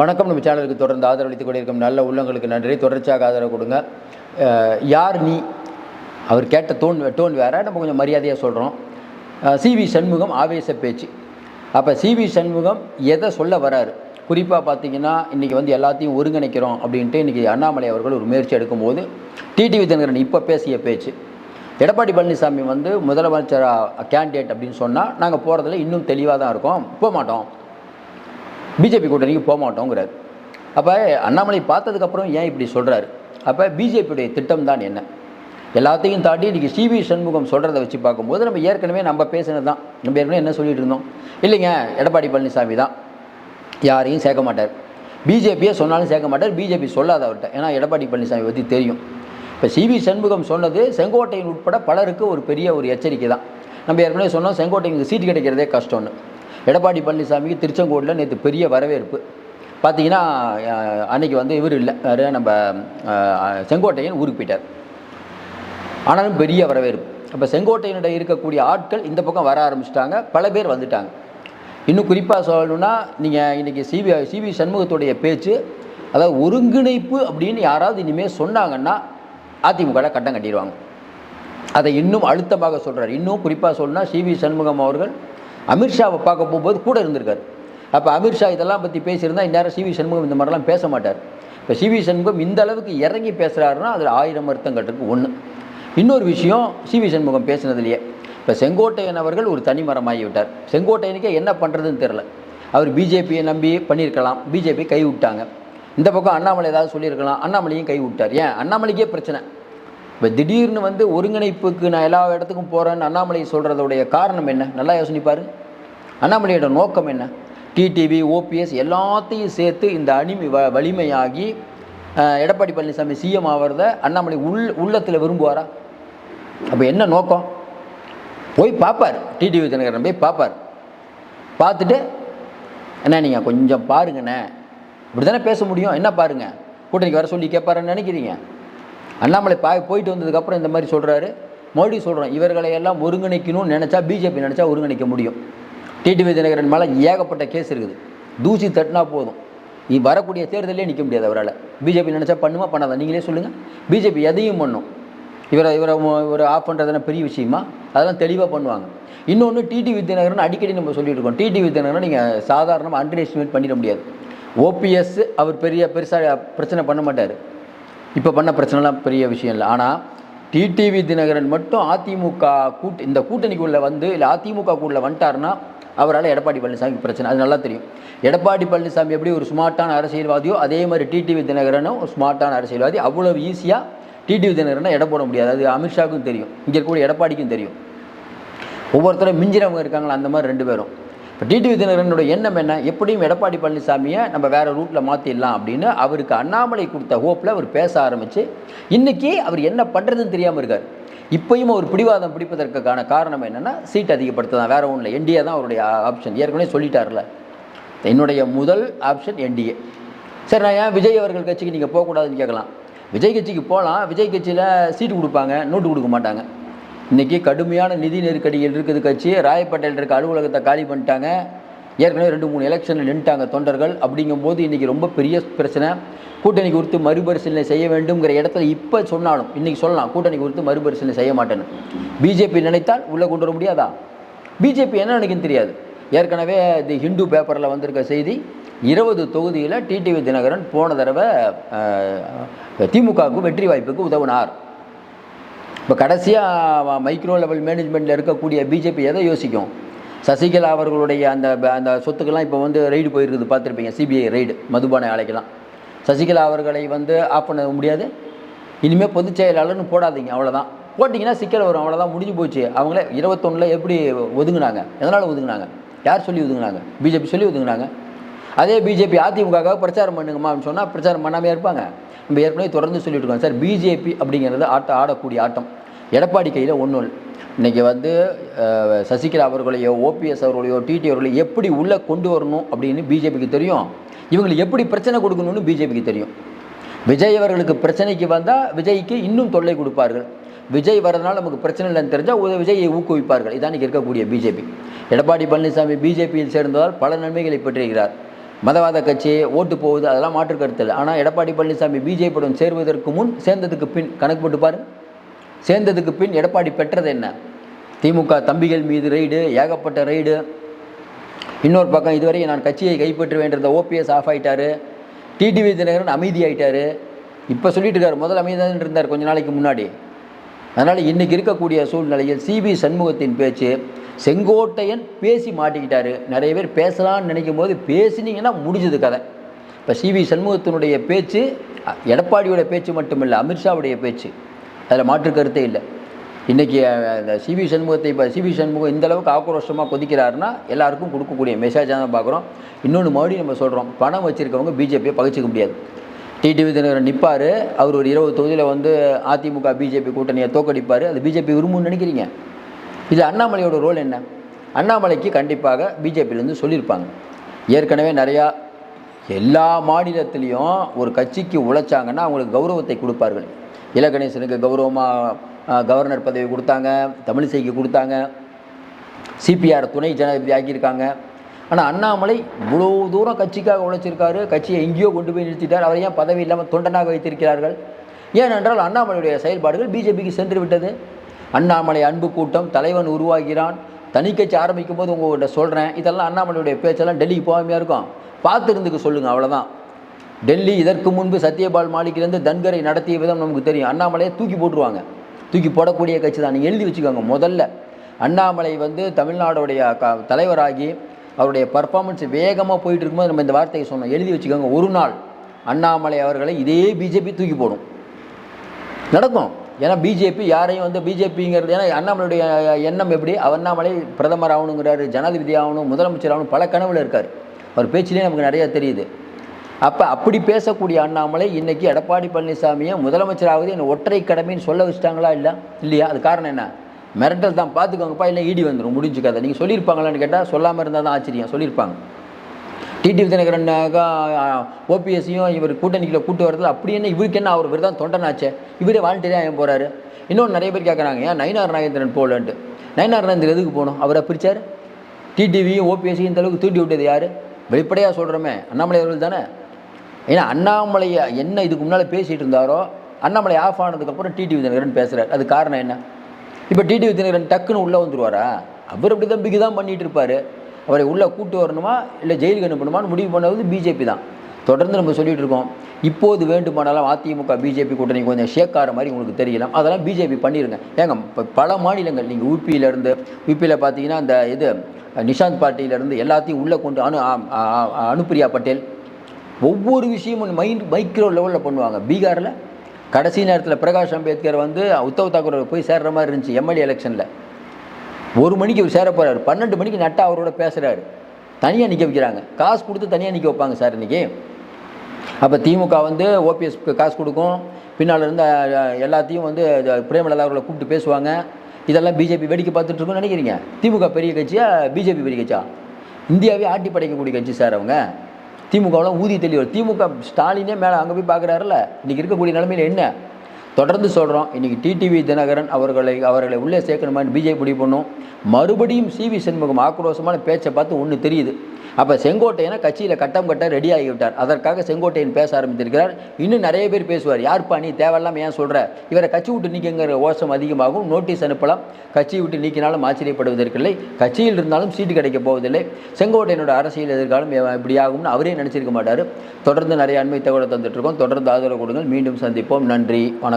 வணக்கம். நம்ம சேனலுக்கு தொடர்ந்து ஆதரவளித்துக் கொண்டிருக்கும் நல்ல உள்ளங்களுக்கு நன்றி. தொடர்ச்சியாக ஆதரவு கொடுங்க. யார் நீ? அவர் கேட்ட டோன் டோன் வேறு. நம்ம கொஞ்சம் மரியாதையாக சொல்கிறோம் சிவி சண்முகம் ஆவேச பேச்சு. அப்போ சிவி சண்முகம் எதை சொல்ல வராரு? குறிப்பாக பார்த்தீங்கன்னா இன்றைக்கி வந்து எல்லாத்தையும் ஒருங்கிணைக்கிறோம் அப்படின்ட்டு இன்றைக்கி அண்ணாமலை அவர்கள் ஒரு முயற்சி எடுக்கும்போது டிடிவி தினகரன் இப்போ பேசிய பேச்சு. எடப்பாடி பழனிசாமி வந்து முதலமைச்சர் கேண்டிடேட் அப்படின்னு சொன்னால் நாங்கள் போகிறதுல இன்னும் தெளிவாக தான் இருக்கோம். போக மாட்டோம் பிஜேபி கூட்டணிக்கு போக மாட்டோங்கிறார் அப்போ அண்ணாமலை பார்த்ததுக்கப்புறம் ஏன் இப்படி சொல்கிறாரு அப்போ பிஜேபியுடைய திட்டம் தான் என்ன? எல்லாத்தையும் தாண்டி இன்றைக்கி சிவி சண்முகம் சொல்கிறத வச்சு பார்க்கும்போது நம்ம ஏற்கனவே நம்ம பேசினது தான். நம்ம ஏற்கனவே என்ன சொல்லிட்டு இருந்தோம்? இல்லைங்க எடப்பாடி பழனிசாமி தான். யாரையும் சேர்க்க மாட்டார். பிஜேபியே சொன்னாலும் சேர்க்க மாட்டார். பிஜேபி சொல்லாத அவர்கிட்ட. ஏன்னா எடப்பாடி பழனிசாமி பற்றி தெரியும். இப்போ சிவி சண்முகம் சொன்னது செங்கோட்டையன் உட்பட பலருக்கு ஒரு பெரிய ஒரு எச்சரிக்கை தான். நம்ம ஏற்கனவே சொன்னோம் செங்கோட்டையனுக்கு சீட்டு கிடைக்கிறதே கஷ்டம்னு. எடப்பாடி பழனிசாமிக்கு திருச்செங்கோட்டில் நேற்று பெரிய வரவேற்பு. பார்த்தீங்கன்னா அன்னைக்கு வந்து இவர் இல்லை நம்ம செங்கோட்டையன் ஊருக்கு போயிட்டார். ஆனாலும் பெரிய வரவேற்பு. அப்போ செங்கோட்டையனிடம் இருக்கக்கூடிய ஆட்கள் இந்த பக்கம் வர ஆரம்பிச்சிட்டாங்க. பல பேர் வந்துட்டாங்க. இன்னும் குறிப்பாக சொல்லணும்னா நீங்கள் இன்றைக்கி சிபி சிவி சண்முகத்துடைய பேச்சு அதாவது ஒருங்கிணைப்பு அப்படின்னு யாராவது இனிமேல் சொன்னாங்கன்னா அதிமுகவில் கட்டம் கட்டிடுவாங்க. அதை இன்னும் அழுத்தமாக சொல்கிறார் இன்னும் குறிப்பாக சொல்லணும்னா சிவி சண்முகம் அவர்கள் அமித்ஷாவை பார்க்க போகும்போது கூட இருந்திருக்கார். அப்போ அமித்ஷா இதெல்லாம் பற்றி பேசியிருந்தால் இந்நேரம் சிவி சண்முகம் இந்த மாதிரிலாம் பேச மாட்டார். இப்போ சிவி சண்முகம் இந்த அளவுக்கு இறங்கி பேசுகிறாருன்னா அதில் ஆயிரம் அர்த்தங்கள் இருக்குது ஒன்று இன்னொரு விஷயம் சிவி சண்முகம் பேசினதுலையே. இப்போ செங்கோட்டையன் அவர்கள் ஒரு தனிமரமாகி ஆகிவிட்டார் செங்கோட்டையனுக்கே என்ன பண்ணுறதுன்னு தெரில அவர் பிஜேபியை நம்பி பண்ணியிருக்கலாம். பிஜேபி கை விட்டாங்க இந்த பக்கம் அண்ணாமலை ஏதாவது சொல்லியிருக்கலாம். அண்ணாமலையும் கை விட்டார் ஏன்? அண்ணாமலைக்கே பிரச்சனை. இப்போ திடீர்னு வந்து ஒருங்கிணைப்புக்கு நான் எல்லா இடத்துக்கும் போகிறேன்னு அண்ணாமலை சொல்கிறதுடைய காரணம் என்ன? நல்லா யோசனிப்பார். அண்ணாமலையோட நோக்கம் என்ன? டிடிவி ஓபிஎஸ் எல்லாத்தையும் சேர்த்து இந்த அணி வ வலிமையாகி எடப்பாடி பழனிசாமி சிஎம் ஆகிறத அண்ணாமலை உள் உள்ளத்தில் விரும்புவாரா? அப்போ என்ன நோக்கம்? போய் பார்ப்பார் டிடிவி தினகரன் போய் பார்ப்பார் பார்த்துட்டு அண்ணா நீங்கள் கொஞ்சம் பாருங்கண்ணே. இப்படி தானே பேச முடியும்? என்ன பாருங்கள் கூட்டணிக்கு வர சொல்லி கேட்பாருன்னு நினைக்கிறீங்க? அண்ணாமலை பா போயிட்டு வந்ததுக்கப்புறம் இந்த மாதிரி சொல்கிறாரு மறுபடியும் சொல்கிறோம் இவர்களை எல்லாம் ஒருங்கிணைக்கணும்னு நினச்சா பிஜேபி நினச்சா ஒருங்கிணைக்க முடியும். டிடிவி தினகரன் மேலே ஏகப்பட்ட கேஸ் இருக்குது. தூசி தட்டினா போதும். நீ வரக்கூடிய தேர்தலே நிற்க முடியாது அவரால். பிஜேபி நினச்சா பண்ணுமா பண்ணாதா? நீங்களே சொல்லுங்கள் பிஜேபி எதையும் பண்ணும். இவரை இவரை இவரை ஆஃப் பண்ணுறதுனா பெரிய விஷயமா? அதெல்லாம் தெளிவாக பண்ணுவாங்க. இன்னொன்று டிடி வித்யநகரன் அடிக்கடி நம்ம சொல்லிட்டு இருக்கோம். டிடி வித்யநகரன் நீங்கள் சாதாரணமாக அண்டர் எஸ்டிமேட் பண்ணிட முடியாது. ஓபிஎஸ் அவர் பெரிய பெருசாக பிரச்சனை பண்ண மாட்டார். இப்போ பண்ண பிரச்சனைலாம் பெரிய விஷயம் இல்லை. ஆனால் டிடிவி தினகரன் மட்டும் அதிமுக கூட்டு இந்த கூட்டணிக்குள்ளே வந்து இல்லை அதிமுக கூட்டில் வந்துட்டாருன்னா அவரால் எடப்பாடி பழனிசாமிக்கு பிரச்சனை. அது நல்லா தெரியும். எடப்பாடி பழனிசாமி எப்படி ஒரு ஸ்மார்ட்டான அரசியல்வாதியோ அதே மாதிரி டிடிவி தினகரனும் ஒரு ஸ்மார்ட்டான அரசியல்வாதி. அவ்வளோ ஈஸியாக டிடிவி தினகரனை எடை போட முடியாது. அது அமித்ஷாவுக்கும் தெரியும். இங்கே இருக்கக்கூடிய எடப்பாடிக்கும் தெரியும். ஒவ்வொருத்தரும் மிஞ்சிறவங்க இருக்காங்களா? அந்த மாதிரி ரெண்டு பேரும். இப்போ டிடிவி தினகரனுடைய எண்ணம் என்ன? எப்படியும் எடப்பாடி பழனிசாமியை நம்ம வேறு ரூட்டில் மாற்றிடலாம் அப்படின்னு அவருக்கு அண்ணாமலை கொடுத்த ஹோப்பில் அவர் பேச ஆரம்பித்து இன்றைக்கி அவர் என்ன பண்ணுறதுன்னு தெரியாமல் இருக்கார். இப்பயும் அவர் பிடிவாதம் பிடிப்பதற்கான காரணம் என்னென்னா சீட் அதிகப்படுத்த தான் வேறு ஒன்றும் இல்லை என்டிஏ தான் அவருடைய ஆப்ஷன் ஏற்கனவே சொல்லிட்டார்ல என்னுடைய முதல் ஆப்ஷன் என்டிஏ சரி நான் ஏன் விஜய் அவர்கள் கட்சிக்கு நீங்கள் போகக்கூடாதுன்னு கேட்கலாம். விஜய் கட்சிக்கு போகலாம். விஜய் கட்சியில் சீட்டு கொடுப்பாங்க நோட்டு கொடுக்க மாட்டாங்க. இன்றைக்கி கடுமையான நிதி நெருக்கடியில் இருக்குது கட்சி. ராயப்பேட்டையில் இருக்க அலுவலகத்தை காலி பண்ணிட்டாங்க. ஏற்கனவே ரெண்டு மூணு எலெக்ஷனில் நின்ட்டாங்க தொண்டர்கள். அப்படிங்கும்போது இன்றைக்கி ரொம்ப பெரிய பிரச்சனை. கூட்டணி குறித்து மறுபரிசீலனை செய்ய வேண்டும்ங்கிற இடத்துல இப்போ சொன்னாலும் இன்றைக்கி சொல்லலாம் கூட்டணி குறித்து மறுபரிசீலனை செய்ய மாட்டேன்னு. பிஜேபி நினைத்தால் உள்ளே கொண்டு வர முடியாதா? பிஜேபி என்ன நினைக்குன்னு தெரியாது. ஏற்கனவே தி ஹிந்து பேப்பரில் வந்திருக்க செய்தி இருபது தொகுதியில் டிடிவி தினகரன் போன தடவை திமுகவுக்கு வெற்றி வாய்ப்புக்கு உதவினார். இப்போ கடைசியாக மைக்ரோ லெவல் மேனேஜ்மெண்ட்டில் இருக்கக்கூடிய பிஜேபி எதை யோசிக்கும்? சசிகலா அவர்களுடைய அந்த அந்த சொத்துக்கெல்லாம் இப்போ வந்து ரெய்டு போயிருக்குது பார்த்துருப்பீங்க சிபிஐ ரெய்டு மதுபான ஆலைக்கெல்லாம். சசிகலா அவர்களை வந்து ஆஃப் பண்ண முடியாது. இனிமேல் பொதுச் செயலாளர்னு போடாதீங்க அவ்வளோதான் போட்டிங்கன்னா சிக்கல் வரும் அவ்வளோதான் முடிஞ்சு போச்சு. அவங்களே இருபத்தொன்னில் எப்படி ஒதுங்கினாங்க? எதனால் ஒதுங்கினாங்க? யார் சொல்லி ஒதுங்கினாங்க? பிஜேபி சொல்லி ஒதுங்கினாங்க. அதே பிஜேபி அதிமுகவுக்காக பிரச்சாரம் பண்ணுங்கம்மா அப்படின்னு சொன்னால் பிரச்சாரம் பண்ணாமே இருப்பாங்க. நம்ம ஏற்கனவே தொடர்ந்து சொல்லிட்டு இருக்கோம். சார் பிஜேபி அப்படிங்கிறது ஆட்டம் ஆடக்கூடிய ஆட்டம். எடப்பாடி கையில் ஒன்றும் இல்லை இன்றைக்கி வந்து சசிகலா அவர்களையோ ஓபிஎஸ் அவர்களையோ டிடி அவர்களையோ எப்படி உள்ளே கொண்டு வரணும் அப்படின்னு பிஜேபிக்கு தெரியும். இவங்களுக்கு எப்படி பிரச்சனை கொடுக்கணும்னு பிஜேபிக்கு தெரியும். விஜய் அவர்களுக்கு பிரச்சனைக்கு வந்தால் விஜய்க்கு இன்னும் தொல்லை கொடுப்பார்கள். விஜய் வரதுனால நமக்கு பிரச்சனை இல்லைன்னு தெரிஞ்சால் விஜயை ஊக்குவிப்பார்கள். இதான் இருக்கக்கூடிய பிஜேபி எடப்பாடி பழனிசாமி பிஜேபியில் சேர்ந்ததால் பல நன்மைகளை பெற்றிருக்கிறார். மதவாத கட்சி ஓட்டு போகுது அதெல்லாம் மாற்று கருத்து இல்லை. ஆனால் எடப்பாடி பழனிசாமி பிஜேபியுடன் சேருவதற்கு முன் சேர்ந்ததுக்கு பின் கணக்கு போட்டு பாரு. சேர்ந்ததுக்கு பின் எடப்பாடி பெற்றது என்ன? திமுக தம்பிகள் மீது ரெய்டு ஏகப்பட்ட ரெய்டு இன்னொரு பக்கம் இதுவரை நான் கட்சியை கைப்பற்றுவேன் இருந்த ஓபிஎஸ் ஆஃப் ஆயிட்டாரு. டிடிவி தினகரன் அமைதி ஆயிட்டாரு இப்போ சொல்லிட்டு இருக்காரு முதல் அமைதியாக இருந்தார் கொஞ்ச நாளைக்கு முன்னாடி. அதனால் இன்றைக்கி இருக்கக்கூடிய சூழ்நிலையில் சிபி சண்முகத்தின் பேச்சு செங்கோட்டையன் பேசி மாட்டிக்கிட்டாரு. நிறைய பேர் பேசலாம்னு நினைக்கும் போது பேசினீங்கன்னா முடிஞ்சது கதை. இப்போ சிவி சண்முகத்தினுடைய பேச்சு எடப்பாடியோட பேச்சு மட்டுமில்லை அமித்ஷாவுடைய பேச்சு. அதில் மாற்று கருத்தே இல்லை. இன்றைக்கி அந்த சிவி சண்முகத்தை இப்போ சிவி சண்முகம் இந்த அளவுக்கு ஆக்ரோஷமாக கொதிக்கிறாருன்னா எல்லாருக்கும் கொடுக்கக்கூடிய மெசேஜாக தான் பார்க்குறோம் இன்னொன்று மறுபடியும் நம்ம சொல்கிறோம் பணம் வச்சுருக்கவங்க பிஜேபியை பகிச்சிக்க முடியாது. டிடிவி தினகரன் நிற்பார் அவர் ஒரு இருபது தொகுதியில் வந்து அதிமுக பிஜேபி கூட்டணியை தோக்கடிப்பார் அது பிஜேபி விரும்புன்னு நினைக்கிறீங்க? இது அண்ணாமலையோட ரோல் என்ன? அண்ணாமலைக்கு கண்டிப்பாக பிஜேபியிலேருந்து சொல்லியிருப்பாங்க. ஏற்கனவே நிறையா எல்லா மாநிலத்திலையும் ஒரு கட்சிக்கு உழைச்சாங்கன்னா அவங்களுக்கு கௌரவத்தை கொடுப்பார்கள். இலகணேசனுக்கு கௌரவமாக கவர்னர் பதவி கொடுத்தாங்க தமிழிசைக்கு கொடுத்தாங்க சிபிஆர் துணை ஜனாதிபதி ஆக்கியிருக்காங்க. ஆனால் அண்ணாமலை இவ்வளோ தூரம் கட்சிக்காக உழைச்சிருக்காரு கட்சியை எங்கேயோ கொண்டு போய் நிறுத்திட்டார் அவரை ஏன் பதவி இல்லாமல் தொண்டனாக வைத்திருக்கிறார்கள்? ஏனென்றால் அண்ணாமலையுடைய செயல்பாடுகள் பிஜேபிக்கு சென்று விட்டது. அண்ணாமலை அன்பு கூட்டம் தலைவன் உருவாகிறான். தனி கட்சி ஆரம்பிக்கும் போது உங்கள்கிட்ட சொல்கிறேன் இதெல்லாம் அண்ணாமலையுடைய பேச்செல்லாம் டெல்லிக்கு போகாமையாக இருக்கும்? பார்த்துருந்துக்க சொல்லுங்கள் அவ்வளோதான் டெல்லி இதற்கு முன்பு சத்யபால் மாளிகிலேருந்து தன்கரை நடத்திய விதம் நமக்கு தெரியும். அண்ணாமலையை தூக்கி போட்டுருவாங்க. தூக்கி போடக்கூடிய கட்சி தான். நீங்கள் எழுதி வச்சுக்கோங்க முதல்ல. அண்ணாமலை வந்து தமிழ்நாடுடைய க தலைவராகி அவருடைய பர்ஃபார்மன்ஸ் வேகமாக போயிட்டு இருக்கும்போது நம்ம இந்த வார்த்தையை சொன்னோம். எழுதி வச்சுக்கோங்க. ஒரு நாள் அண்ணாமலை அவர்களை இதே பிஜேபி தூக்கி போடும். நடக்கும். ஏன்னா பிஜேபி யாரையும் வந்து பிஜேபிங்கிறது ஏன்னா அண்ணாமலையுடைய எண்ணம் எப்படி? அண்ணாமலை பிரதமர் ஆகணுங்கிறாரு ஜனாதிபதி ஆகணும் முதலமைச்சர் ஆகணும் பல கனவுல இருக்கார். அவர் பேச்சிலே நமக்கு நிறையா தெரியுது. அப்போ அப்படி பேசக்கூடிய அண்ணாமலை இன்றைக்கி எடப்பாடி பழனிசாமியை முதலமைச்சராவது என்ன ஒற்றை கடமைன்னு சொல்ல வச்சுட்டாங்களா இல்லை? இல்லையா? அது காரணம் என்ன? மிரட்டல் தான் பார்த்துக்கோங்கப்பா இல்லை ஈடி வந்துடும் முடிஞ்சு கதை. நீங்கள் சொல்லியிருப்பாங்களான்னு கேட்டால் சொல்லாமல் இருந்தால் தான் ஆச்சரியம் சொல்லியிருப்பாங்க. டிடிவி தினகரன் ஓபிஎஸ்சியும் இவர் கூட்டணிக்கில் கூட்டு வரதுல அப்படி என்ன இவருக்கு என்ன அவர் இவர் தான் தொண்டனாச்சே. இவரே வாலண்டியராக ஏன் போகிறாரு இன்னொன்று நிறைய பேர் கேட்குறாங்க ஏன் நயினார் நாகேந்திரன் போகலன்ட்டு. நயினார் நாகேந்திரன் எதுக்கு போகணும்? அவரை பிரிச்சார்? டிடிவியும் ஓபிஎஸ்சியும் இந்த அளவுக்கு விட்டது யார்? வெளிப்படையாக சொல்கிறோமே அண்ணாமலை அவர்கள் தானே. ஏன்னா அண்ணாமலையை என்ன இதுக்கு முன்னால் பேசிகிட்டு இருந்தாரோ அண்ணாமலை ஆஃப் ஆனதுக்கப்புறம் டிடிவி தினகரன் பேசுகிறார் அது காரணம் என்ன? இப்போ டிடி தினகரன் டக்குன்னு உள்ளே வந்துருவாரா? அவர் அப்படி தான் பிகி தான் பண்ணிகிட்டு இருப்பார். அவரை உள்ளே கூட்டு வரணுமா? இல்லை ஜெயிலுக்கு அனுப்பணுமான்னு முடிவு பண்ணது பிஜேபி தான். தொடர்ந்து நம்ம சொல்லிகிட்டு இருக்கோம். இப்போது வேண்டுமானாலும் அதிமுக பிஜேபி கூட்டணி கொஞ்சம் ஷேக்கார மாதிரி உங்களுக்கு தெரியலாம் அதெல்லாம் பிஜேபி பண்ணிடுங்க ஏங்க இப்போ பல மாநிலங்கள் நீங்கள் யூபியிலேருந்து யூபியில் பார்த்தீங்கன்னா அந்த இது நிஷாந்த் பார்ட்டியிலேருந்து எல்லாத்தையும் உள்ளே கொண்டு அனு அனுப்பிரியா பட்டேல். ஒவ்வொரு விஷயமும் மைண்ட் மைக்ரோ லெவலில் பண்ணுவாங்க. பீகாரில் கடைசி நேரத்தில் பிரகாஷ் அம்பேத்கர் வந்து உத்தவ் தாக்கூர் போய் சேர்ற மாதிரி இருந்துச்சு எம்எல்ஏ எலெக்ஷனில் ஒரு மணிக்கு அவர் சேர போகிறார் பன்னெண்டு மணிக்கு நட்டா அவரோட பேசுகிறாரு தனியாக நிற்க வைக்கிறாங்க. காசு கொடுத்து தனியாக நிற்க வைப்பாங்க சார் இன்றைக்கி அப்போ திமுக வந்து ஓபிஎஸ்க்கு காசு கொடுக்கும். பின்னால் இருந்து எல்லாத்தையும் வந்து பிரேமலதா அவர்களை கூப்பிட்டு பேசுவாங்க. இதெல்லாம் பிஜேபி வேடிக்கை பார்த்துட்டு நினைக்கிறீங்க? திமுக பெரிய கட்சியா பிஜேபி பெரிய கட்சியா? இந்தியாவே ஆட்டி படைக்கக்கூடிய கட்சி சார் அவங்க. திமுகவெலாம் ஊதி தெளிவர் திமுக ஸ்டாலினே மேலே அங்கே போய் பார்க்குறாருல இன்றைக்கி இருக்கக்கூடிய நிலைமையில் என்ன? தொடர்ந்து சொல்கிறோம் இன்றைக்கி டிடிவி தினகரன் அவர்களை அவர்களை உள்ளே சேர்க்கணுமான்னு பிஜேபி முடிவு பண்ணும். மறுபடியும் சிவி சண்முகம் ஆக்ரோஷமான பேச்சை பார்த்து ஒன்று தெரியுது. அப்போ செங்கோட்டையனை கட்சியில் கட்டம் கட்ட ரெடி ஆகிவிட்டார். அதற்காக செங்கோட்டையன் பேச ஆரம்பித்திருக்கிறார். இன்னும் நிறைய பேர் பேசுவார். யார்ப்பா நீ தேவையில்லாமல் ஏன் சொல்கிற இவரை கட்சி விட்டு நீக்கிங்கிற ஓசம் அதிகமாகும். நோட்டீஸ் அனுப்பலாம். கட்சியை விட்டு நீக்கினாலும் ஆச்சரியப்படுவதற்கில்லை. கட்சியில் இருந்தாலும் சீட்டு கிடைக்க போவதில்லை. செங்கோட்டையனோட அரசியல் எதிர்காலம் இப்படி ஆகும்னு அவரே நினச்சிருக்க மாட்டார். தொடர்ந்து நிறைய அண்மை தகவலை தந்துட்டு இருக்கோம். தொடர்ந்து ஆதரவு கொடுங்கள். மீண்டும் சந்திப்போம். நன்றி. வணக்கம்.